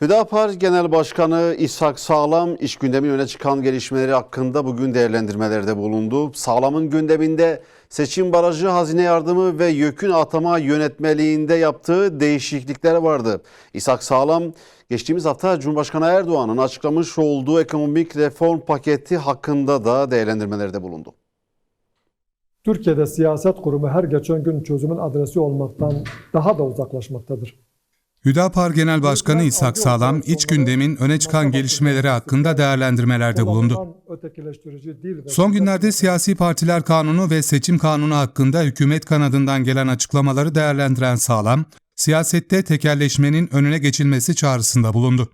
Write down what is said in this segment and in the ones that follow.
Hüdapar Genel Başkanı İshak Sağlam iş gündemin öne çıkan gelişmeleri hakkında bugün değerlendirmelerde bulundu. Sağlam'ın gündeminde seçim barajı, hazine yardımı ve yökün atama yönetmeliğinde yaptığı değişiklikler vardı. İshak Sağlam geçtiğimiz hafta Cumhurbaşkanı Erdoğan'ın açıklamış olduğu ekonomik reform paketi hakkında da değerlendirmelerde bulundu. Türkiye'de siyaset kurumu her geçen gün çözümün adresi olmaktan daha da uzaklaşmaktadır. Hüdapar Genel Başkanı İshak Sağlam, iç gündemin öne çıkan gelişmeleri hakkında değerlendirmelerde bulundu. Son günlerde siyasi partiler kanunu ve seçim kanunu hakkında hükümet kanadından gelen açıklamaları değerlendiren Sağlam, siyasette tekelleşmenin önüne geçilmesi çağrısında bulundu.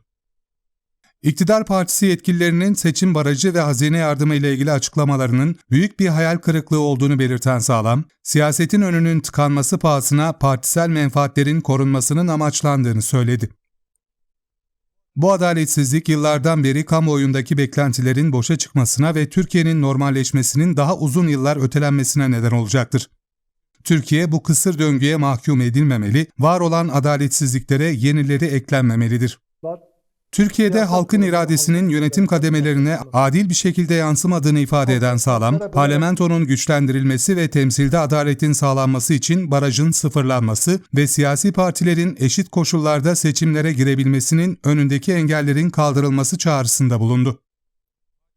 İktidar Partisi yetkililerinin seçim barajı ve hazine yardımı ile ilgili açıklamalarının büyük bir hayal kırıklığı olduğunu belirten Sağlam, siyasetin önünün tıkanması pahasına partisel menfaatlerin korunmasının amaçlandığını söyledi. Bu adaletsizlik yıllardan beri kamuoyundaki beklentilerin boşa çıkmasına ve Türkiye'nin normalleşmesinin daha uzun yıllar ötelenmesine neden olacaktır. Türkiye bu kısır döngüye mahkum edilmemeli, var olan adaletsizliklere yenileri eklenmemelidir. Türkiye'de halkın iradesinin yönetim kademelerine adil bir şekilde yansımadığını ifade eden Sağlam, parlamentonun güçlendirilmesi ve temsilde adaletin sağlanması için barajın sıfırlanması ve siyasi partilerin eşit koşullarda seçimlere girebilmesinin önündeki engellerin kaldırılması çağrısında bulundu.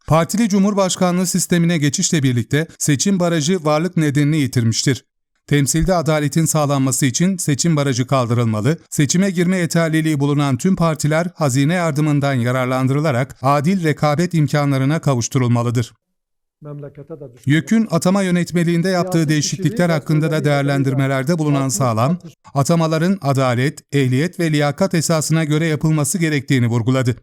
Partili Cumhurbaşkanlığı sistemine geçişle birlikte seçim barajı varlık nedenini yitirmiştir. Temsilde adaletin sağlanması için seçim barajı kaldırılmalı, seçime girme yeterliliği bulunan tüm partiler hazine yardımından yararlandırılarak adil rekabet imkanlarına kavuşturulmalıdır. YÖK'ün atama yönetmeliğinde yaptığı değişiklikler hakkında da değerlendirmelerde bulunan Sağlam, atamaların adalet, ehliyet ve liyakat esasına göre yapılması gerektiğini vurguladı.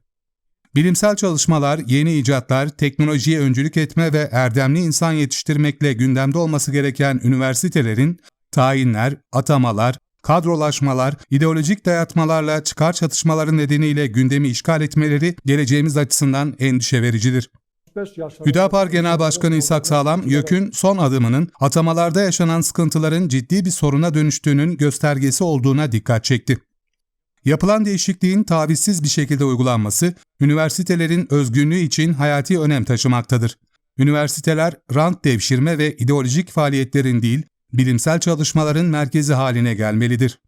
Bilimsel çalışmalar, yeni icatlar, teknolojiye öncülük etme ve erdemli insan yetiştirmekle gündemde olması gereken üniversitelerin tayinler, atamalar, kadrolaşmalar, ideolojik dayatmalarla çıkar çatışmaları nedeniyle gündemi işgal etmeleri geleceğimiz açısından endişe vericidir. 65 yaş Hüdapar Genel Başkanı İshak Sağlam, YÖK'ün son adımının atamalarda yaşanan sıkıntıların ciddi bir soruna dönüştüğünün göstergesi olduğuna dikkat çekti. Yapılan değişikliğin tavizsiz bir şekilde uygulanması, üniversitelerin özgünlüğü için hayati önem taşımaktadır. Üniversiteler, rant devşirme ve ideolojik faaliyetlerin değil, bilimsel çalışmaların merkezi haline gelmelidir.